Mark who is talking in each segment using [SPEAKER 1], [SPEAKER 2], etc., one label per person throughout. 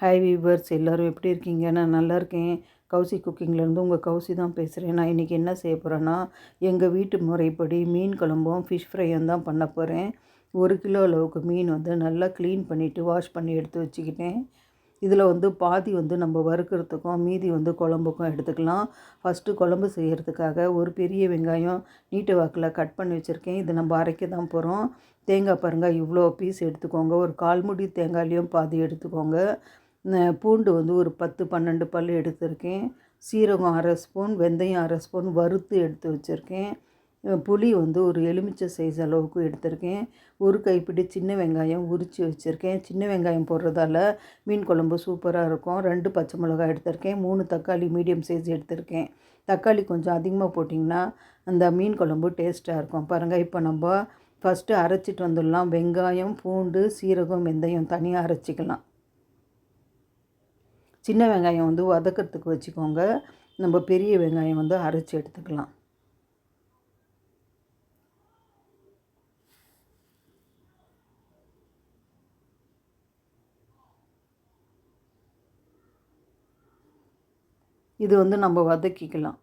[SPEAKER 1] Hi viewers எல்லோரும் எப்படி இருக்கீங்க? நான் நல்லா இருக்கேன். கௌசி குக்கிங்லேருந்து உங்கள் கௌசி தான் பேசுகிறேன் நான் இன்றைக்கி என்ன செய்ய போகிறேன்னா எங்கள் வீட்டு முறைப்படி மீன் குழம்பும் ஃபிஷ் ஃப்ரையும் தான் பண்ண போகிறேன் ஒரு கிலோ அளவுக்கு மீன் வந்து நல்லா க்ளீன் பண்ணிவிட்டு வாஷ் பண்ணி எடுத்து வச்சுக்கிட்டேன். இதில் வந்து பாதி வந்து நம்ம வறுக்கிறதுக்கும் மீதி வந்து குழம்புக்கும் எடுத்துக்கலாம். ஃபஸ்ட்டு குழம்பு செய்கிறதுக்காக ஒரு பெரிய வெங்காயம் நீட்டு வாக்கில் கட் பண்ணி வச்சுருக்கேன். இது நம்ம அரைக்க தான் போகிறோம் தேங்காய் பாருங்கள் இவ்வளோ பீஸ் எடுத்துக்கோங்க. ஒரு கால் முடி தேங்காய்லேயும் பாதி எடுத்துக்கோங்க. பூண்டு வந்து ஒரு பத்து பன்னெண்டு பல் எடுத்திருக்கேன். சீரகம் அரை ஸ்பூன் வெந்தயம் அரை ஸ்பூன் வறுத்து எடுத்து வச்சுருக்கேன். புளி வந்து ஒரு எலுமிச்சை சைஸ் அளவுக்கு எடுத்திருக்கேன். ஒரு கைப்பிடி சின்ன வெங்காயம் உரித்து வச்சுருக்கேன். சின்ன வெங்காயம் போடுறதால மீன் குழம்பு சூப்பராக இருக்கும். ரெண்டு பச்சை மிளகாய் எடுத்திருக்கேன். மூணு தக்காளி மீடியம் சைஸ் எடுத்திருக்கேன். தக்காளி கொஞ்சம் அதிகமாக போட்டிங்கன்னா அந்த மீன் குழம்பு டேஸ்ட்டாக இருக்கும். பாருங்கள் இப்போ நம்ம ஃபஸ்ட்டு அரைச்சிட்டு வந்துடலாம். வெங்காயம் பூண்டு சீரகம் வெந்தயம் தனியாக அரைச்சிக்கலாம். சின்ன வெங்காயம் வந்து வதக்கிறதுக்கு வச்சுக்கோங்க. நம்ம பெரிய வெங்காயம் வந்து அரைச்சி எடுத்துக்கலாம். இது வந்து நம்ம வதக்கிக்கலாம்.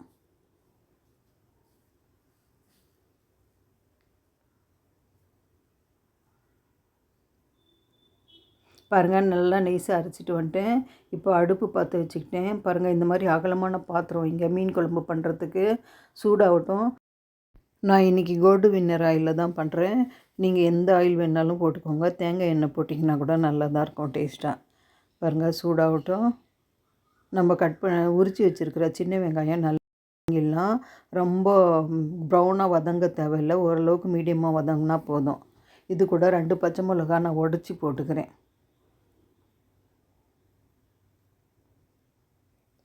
[SPEAKER 1] பாருங்கள் நல்லா நெய்ஸாக அரைச்சிட்டு வந்துட்டேன். இப்போ அடுப்பு பார்த்து வச்சுக்கிட்டேன். பாருங்கள் இந்த மாதிரி அகலமான பாத்திரம் இங்கே மீன் குழம்பு பண்ணுறதுக்கு சூடாகட்டும். நான் இன்றைக்கி கோல்டு வின்னர் ஆயிலில் தான் பண்ணுறேன் நீங்கள் எந்த ஆயில் வேணாலும் போட்டுக்கோங்க. தேங்காய் எண்ணெய் போட்டிங்கன்னா கூட நல்லா தான் இருக்கும் டேஸ்ட்டாக பாருங்கள் சூடாகட்டும். நம்ம கட் பண்ண உரித்து வச்சுருக்கிற சின்ன வெங்காயம் நல்லா வதங்கிடலாம் ரொம்ப ப்ரௌனாக வதங்க தேவையில்லை. ஓரளவுக்கு மீடியமாக வதங்கினா போதும். இது கூட ரெண்டு பச்சை மிளகா நான் உடச்சி போட்டுக்கிறேன்.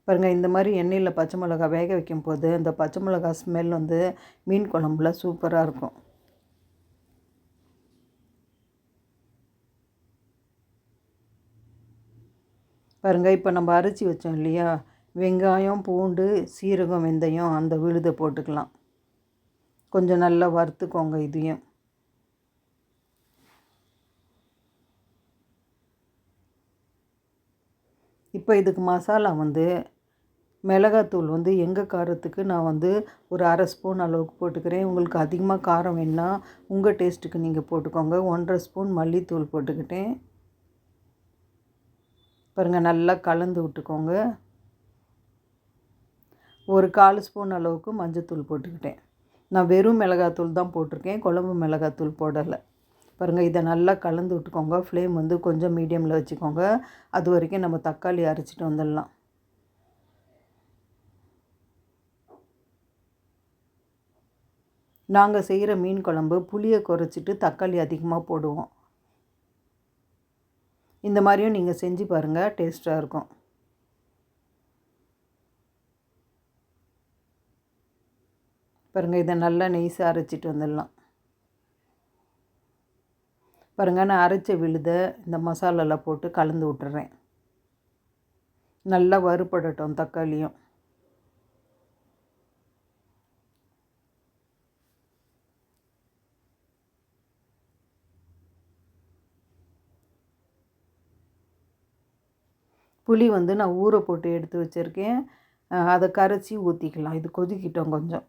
[SPEAKER 1] பாருங்கள் இந்த மாதிரி எண்ணெயில் பச்சை மிளகா வேக வைக்கும் போது இந்த பச்சை மிளகா ஸ்மெல் வந்து மீன் குழம்புல சூப்பராக இருக்கும். பாருங்கள் இப்போ நம்ம அரைச்சி வச்சோம் இல்லையா? வெங்காயம் பூண்டு சீரகம் வெந்தயம் அந்த விழுதை போட்டுக்கலாம். கொஞ்சம் நல்லா வறுத்துக்கோங்க இதையும். இப்போ இதுக்கு மசாலா வந்து மிளகாத்தூள் வந்து எங்கள் காரத்துக்கு நான் வந்து ஒரு அரை ஸ்பூன் அளவுக்கு போட்டுக்கிறேன். உங்களுக்கு அதிகமாக காரம் வேணுன்னா உங்கள் டேஸ்ட்டுக்கு நீங்கள் போட்டுக்கோங்க. ஒன்றரை ஸ்பூன் மல்லித்தூள் போட்டுக்கிட்டேன். பாருங்கள் நல்லா கலந்து விட்டுக்கோங்க. ஒரு கால் ஸ்பூன் அளவுக்கு மஞ்சத்தூள் போட்டுக்கிட்டேன். நான் வெறும் மிளகாத்தூள் தான் போட்டிருக்கேன். குழம்பு மிளகாத்தூள் போடலை. பாருங்கள் இதை நல்லா கலந்து விட்டுக்கோங்க. ஃப்ளேம் வந்து கொஞ்சம் மீடியமில் வச்சுக்கோங்க. அது வரைக்கும் நம்ம தக்காளி அரைச்சிட்டு வந்துடலாம். நாங்கள் செய்கிற மீன் குழம்பு புளியை குறைச்சிட்டு தக்காளி அதிகமாக போடுவோம். இந்த மாதிரியும் நீங்கள் செஞ்சு பாருங்கள் டேஸ்ட்டாக இருக்கும். பாருங்கள் இதை நல்லா நெய்ஸாக அரைச்சிட்டு வந்துடலாம். பாருங்கள் நான் அரைச்ச விழுதை இந்த மசாலாலாம் போட்டு கலந்து விட்டுறேன். நல்லா வறுபடட்டும் தக்காளியும். புளி வந்து நான் ஊற போட்டு எடுத்து வச்சுருக்கேன். அதை கரைச்சி ஊற்றிக்கலாம் இது கொதிக்கிட்டோம் கொஞ்சம்.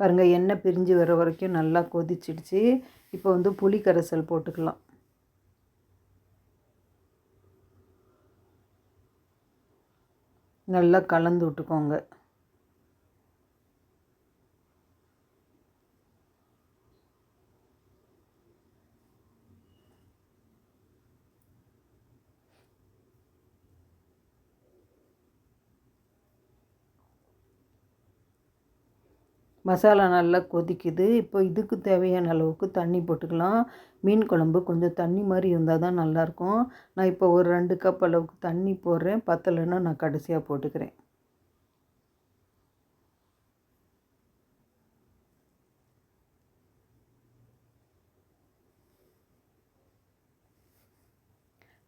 [SPEAKER 1] பாருங்கள் எண்ணெய் பிரிஞ்சு வர வரைக்கும் நல்லா கொதிச்சிடுச்சு. இப்போ வந்து புளி கரைசல் போட்டுக்கலாம். நல்லா கலந்து விட்டுக்கோங்க. மசாலா நல்லா கொதிக்குது. இப்போ இதுக்கு தேவையான அளவுக்கு தண்ணி போட்டுக்கலாம். மீன் குழம்பு கொஞ்சம் தண்ணி மாதிரி இருந்தால் தான் நல்லாயிருக்கும். நான் இப்போ ஒரு ரெண்டு கப் அளவுக்கு தண்ணி போடுறேன். பத்தலைன்னா நான் கடைசியாக போட்டுக்கிறேன்.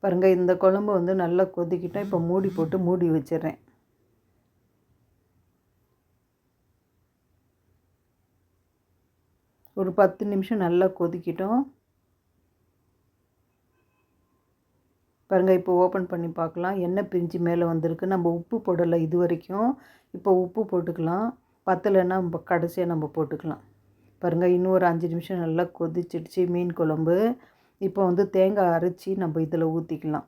[SPEAKER 1] பாருங்கள் இந்த குழம்பு வந்து நல்லா கொதிக்கிட்டேன் இப்போ மூடி போட்டு மூடி வச்சிடுறேன். ஒரு பத்து நிமிஷம் நல்லா கொதிக்கிட்டோம். பாருங்கள் இப்போ ஓப்பன் பண்ணி பார்க்கலாம். எண்ணெய் பிரிஞ்சு மேலே வந்திருக்கு. நம்ம உப்பு போடலை இது வரைக்கும். இப்போ உப்பு போட்டுக்கலாம். பத்தலைன்னா நம்ம கடைசியாக நம்ம போட்டுக்கலாம். பாருங்கள் இன்னும் ஒரு அஞ்சு நிமிஷம் நல்லா கொதிச்சிடுச்சு மீன் குழம்பு. இப்போ வந்து தேங்காய் அரைச்சி நம்ம இதில் ஊற்றிக்கலாம்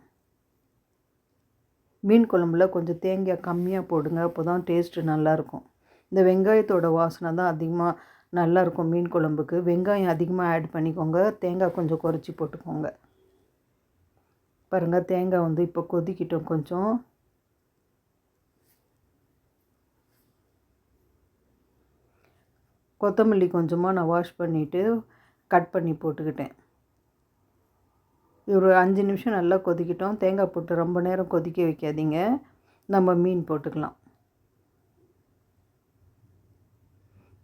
[SPEAKER 1] மீன் குழம்புல கொஞ்சம் தேங்காய் கம்மியாக போடுங்க. அப்போ தான் டேஸ்ட்டு நல்லாயிருக்கும் இந்த வெங்காயத்தோட வாசனை தான் அதிகமாக நல்லாயிருக்கும் மீன் குழம்புக்கு. வெங்காயம் அதிகமாக ஆட் பண்ணிக்கோங்க. தேங்காய் கொஞ்சம் குறைச்சி போட்டுக்கோங்க. பாருங்கள் தேங்காய் வந்து இப்போ கொதிக்கிட்டோம் கொஞ்சம். கொத்தமல்லி கொஞ்சமாக நான் வாஷ் பண்ணிவிட்டு கட் பண்ணி போட்டுக்கிட்டேன். ஒரு அஞ்சு நிமிஷம் நல்லா கொதிக்கிட்டோம். தேங்காய் போட்டு ரொம்ப நேரம் கொதிக்க வைக்காதீங்க. நம்ம மீன் போட்டுக்கலாம்.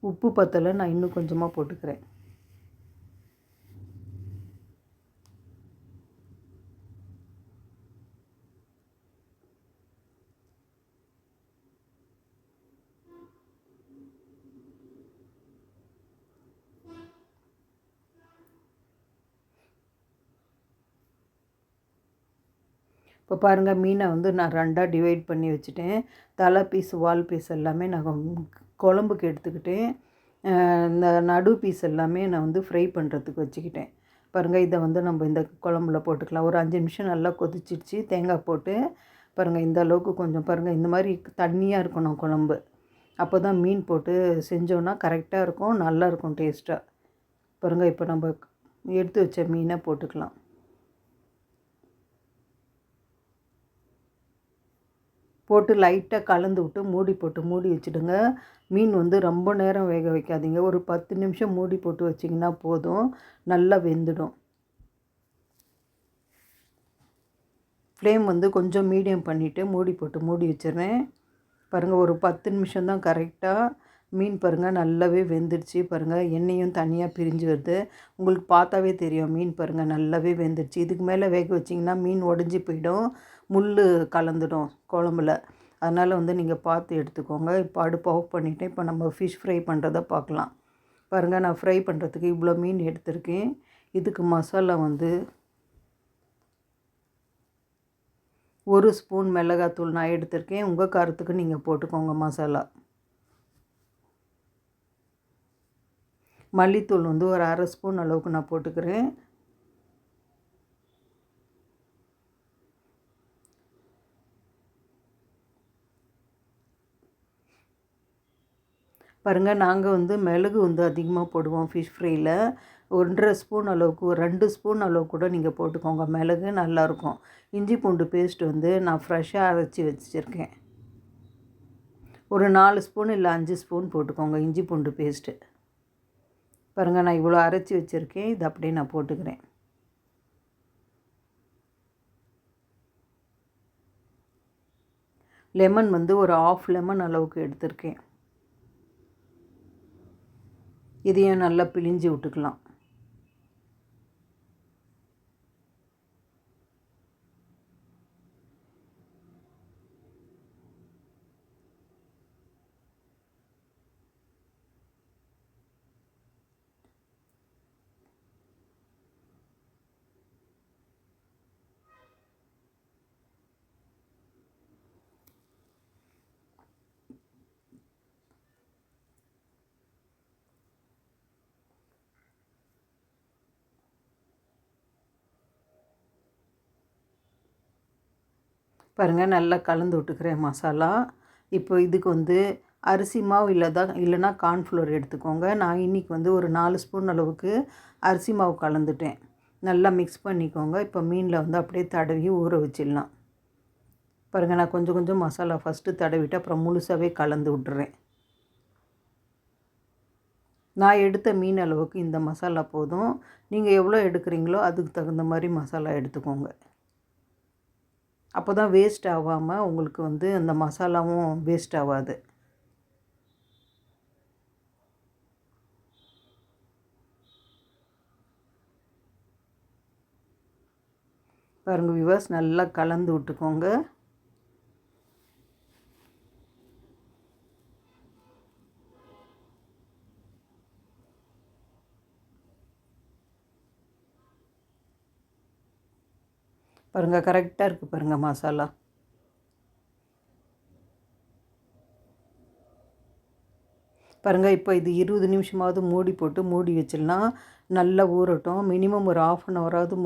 [SPEAKER 1] உப்பு பத்தலை நான் இன்னும் கொஞ்சமாக போட்டுக்கிறேன். இப்போ பாருங்கள் மீனை வந்து நான் ரெண்டாக டிவைட் பண்ணி வச்சுட்டேன். தலை பீஸ் வால் பீஸ் எல்லாமே நான் குழம்புக்கு எடுத்துக்கிட்டேன் இந்த நடு பீஸ் எல்லாமே நான் வந்து ஃப்ரை பண்ணுறதுக்கு வச்சுக்கிட்டேன். பாருங்கள் இதை வந்து நம்ம இந்த குழம்புல போட்டுக்கலாம். ஒரு அஞ்சு நிமிஷம் நல்லா கொதிச்சிடுச்சு தேங்காய் போட்டு பாருங்கள் இந்த அளவுக்கு கொஞ்சம் பாருங்கள் இந்த மாதிரி தண்ணியாக இருக்கணும் குழம்பு. அப்போ தான் மீன் போட்டு செஞ்சோன்னா கரெக்டாக இருக்கும் நல்லா இருக்கும் டேஸ்ட்டாக பாருங்கள் இப்போ நம்ம எடுத்து வச்ச மீனை போட்டுக்கலாம். போட்டு லைட்டாக கலந்து விட்டு மூடி போட்டு மூடி வச்சுடுங்க. மீன் வந்து ரொம்ப நேரம் வேக வைக்காதீங்க. ஒரு பத்து நிமிஷம் மூடி போட்டு வச்சிங்கன்னா போதும். நல்லா வெந்துடும். ஃப்ளேம் வந்து கொஞ்சம் மீடியம் பண்ணிவிட்டு மூடி போட்டு மூடி வச்சிடுறேன். பாருங்கள் ஒரு பத்து நிமிஷம் தான் கரெக்டாக மீன் பாருங்கள் நல்லாவே வெந்துடுச்சு. பாருங்கள் எண்ணெயும் தனியாக பிரிஞ்சு வருது. உங்களுக்கு பார்த்தாவே தெரியும் மீன் பாருங்கள் நல்லாவே வெந்துடுச்சு. இதுக்கு மேலே வேக வச்சிங்கன்னா மீன் உடஞ்சி போயிடும் முள் கலந்துடும் குழம்புல. அதனால் வந்து நீங்கள் பார்த்து எடுத்துக்கோங்க. இப்போ அடுப்பு ஆஃப் பண்ணிவிட்டேன் இப்போ நம்ம ஃபிஷ் ஃப்ரை பண்ணுறத பார்க்கலாம். பாருங்கள் நான் ஃப்ரை பண்ணுறதுக்கு இவ்வளோ மீன் எடுத்திருக்கேன். இதுக்கு மசாலா வந்து ஒரு ஸ்பூன் மிளகாத்தூள் நான் எடுத்திருக்கேன். உங்கள் காரத்துக்கு நீங்கள் போட்டுக்கோங்க மசாலா. மல்லித்தூள் வந்து ஒரு அரை ஸ்பூன் அளவுக்கு நான் போட்டுக்கிறேன். பாருங்கள் நாங்கள் வந்து மிளகு வந்து அதிகமாக போடுவோம் ஃபிஷ் ஃப்ரையில் ஒன்றரை ஸ்பூன் அளவுக்கு ஒரு ரெண்டு ஸ்பூன் அளவு கூட நீங்கள் போட்டுக்கோங்க. மிளகு நல்லாயிருக்கும் இஞ்சி பூண்டு பேஸ்ட் வந்து நான் ஃப்ரெஷ்ஷாக அரைச்சி வச்சுருக்கேன். ஒரு நாலு ஸ்பூன் இல்லை அஞ்சு ஸ்பூன் போட்டுக்கோங்க இஞ்சி பூண்டு பேஸ்ட்டு பாருங்கள் நான் இவ்வளோ அரைச்சி வச்சுருக்கேன். இது அப்படியே நான் போட்டுக்கிறேன். லெமன் வந்து ஒரு ஆஃப் லெமன் அளவுக்கு எடுத்திருக்கேன். இதையும் நல்லா பிழிஞ்சு விட்டுக்கலாம். பாருங்கள் நல்லா கலந்து விட்டுக்கிறேன் மசாலா. இப்போ இதுக்கு வந்து அரிசி மாவு இல்லைதா இல்லைனா கார்ன்ஃப்ளோர் எடுத்துக்கோங்க. நான் இன்றைக்கி வந்து ஒரு நாலு ஸ்பூன் அளவுக்கு அரிசி மாவு கலந்துட்டேன். நல்லா மிக்ஸ் பண்ணிக்கோங்க. இப்போ மீனில் வந்து அப்படியே தடவி ஊற வச்சிடலாம். பாருங்கள் நான் கொஞ்சம் கொஞ்சம் மசாலா ஃபஸ்ட்டு தடவிட்டு அப்புறம் முழுசாகவே கலந்து விட்டுறேன். நான் எடுத்த மீன் அளவுக்கு இந்த மசாலா போதும். நீங்கள் எவ்வளோ எடுக்கிறீங்களோ அதுக்கு தகுந்த மாதிரி மசாலா எடுத்துக்கோங்க. அப்போ தான் வேஸ்ட் ஆகாமல் உங்களுக்கு வந்து அந்த மசாலாவும் வேஸ்ட் ஆகாது. பாருங்கள் விவாஸ் நல்லா கலந்து விட்டுக்கோங்க. பாருங்கள் கரெக்டாக இருக்குது பாருங்கள் மசாலா பாருங்கள் இப்போ இது இருபது நிமிஷமாவது மூடி போட்டு மூடி வச்சிடலாம். நல்லா ஊறட்டும். மினிமம் ஒரு ஆஃப் அன் ஹவராவது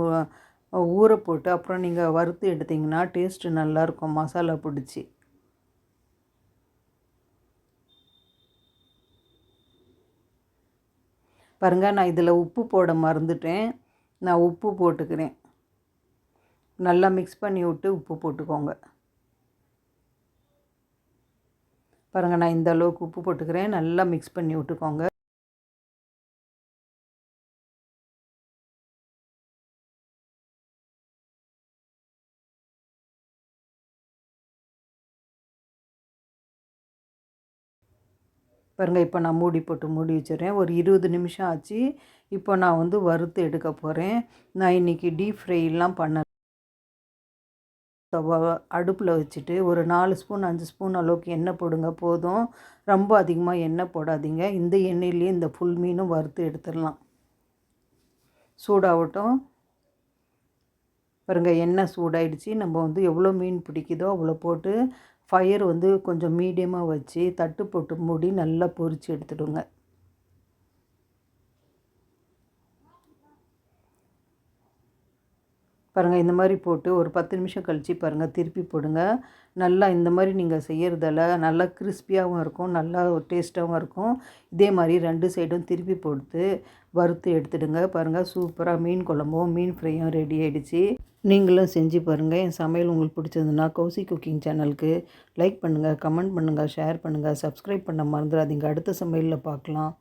[SPEAKER 1] ஊற போட்டு அப்புறம் நீங்கள் வறுத்து எடுத்திங்கன்னா டேஸ்ட்டு நல்லாயிருக்கும் மசாலா பிடிச்சி. பாருங்கள் நான் இதில் உப்பு போட மறந்துட்டேன். நான் உப்பு போட்டுக்கிறேன். நல்லா மிக்ஸ் பண்ணி விட்டு உப்பு போட்டுக்கோங்க. பாருங்கள் நான் இந்த அளவுக்கு உப்பு போட்டுக்கிறேன். நல்லா மிக்ஸ் பண்ணி விட்டுக்கோங்க. பாருங்கள் இப்போ நான் மூடி போட்டு மூடி வச்சிடுறேன். ஒரு இருபது நிமிஷம் ஆச்சு. இப்போ நான் வந்து வறுத்து எடுக்க போகிறேன் நான் இன்றைக்கி டீப் ஃப்ரைலாம் பண்ண அடுப்பில் வச்சுட்டு ஒரு நாலு ஸ்பூன் அஞ்சு ஸ்பூன் அளவுக்கு எண்ணெய் போடுங்க. போதும். ரொம்ப அதிகமாக எண்ணெய் போடாதீங்க. இந்த எண்ணெயிலேயே இந்த ஃபுல் மீனும் வறுத்து எடுத்துடலாம். சூடாகட்டும். பாருங்கள் எண்ணெய் சூடாயிடுச்சு. நம்ம வந்து எவ்வளோ மீன் பிடிக்குதோ அவ்வளோ போட்டு ஃபயர் வந்து கொஞ்சம் மீடியமாக வச்சு தட்டு போட்டு மூடி நல்லா பொரித்து எடுத்துடுங்க. பாருங்கள் இந்த மாதிரி போட்டு ஒரு பத்து நிமிஷம் கழித்து பாருங்கள் திருப்பி போடுங்க. நல்லா இந்த மாதிரி நீங்கள் செய்கிறதால நல்லா கிறிஸ்பியாகவும் இருக்கும் நல்லா டேஸ்ட்டாகவும் இருக்கும். இதே மாதிரி ரெண்டு சைடும் திருப்பி போட்டு வறுத்து எடுத்துடுங்க. பாருங்கள் சூப்பராக மீன் குழம்பும் மீன் ஃப்ரையும் ரெடி ஆகிடுச்சு நீங்களும் செஞ்சு பாருங்கள் என் சமையல் உங்களுக்கு பிடிச்சதுன்னா கௌசி குக்கிங் சேனலுக்கு லைக் பண்ணுங்கள் கமெண்ட் பண்ணுங்கள் ஷேர் பண்ணுங்கள் சப்ஸ்கிரைப் பண்ண மறந்துடாதீங்க. அடுத்த சமையலில் பார்க்கலாம்.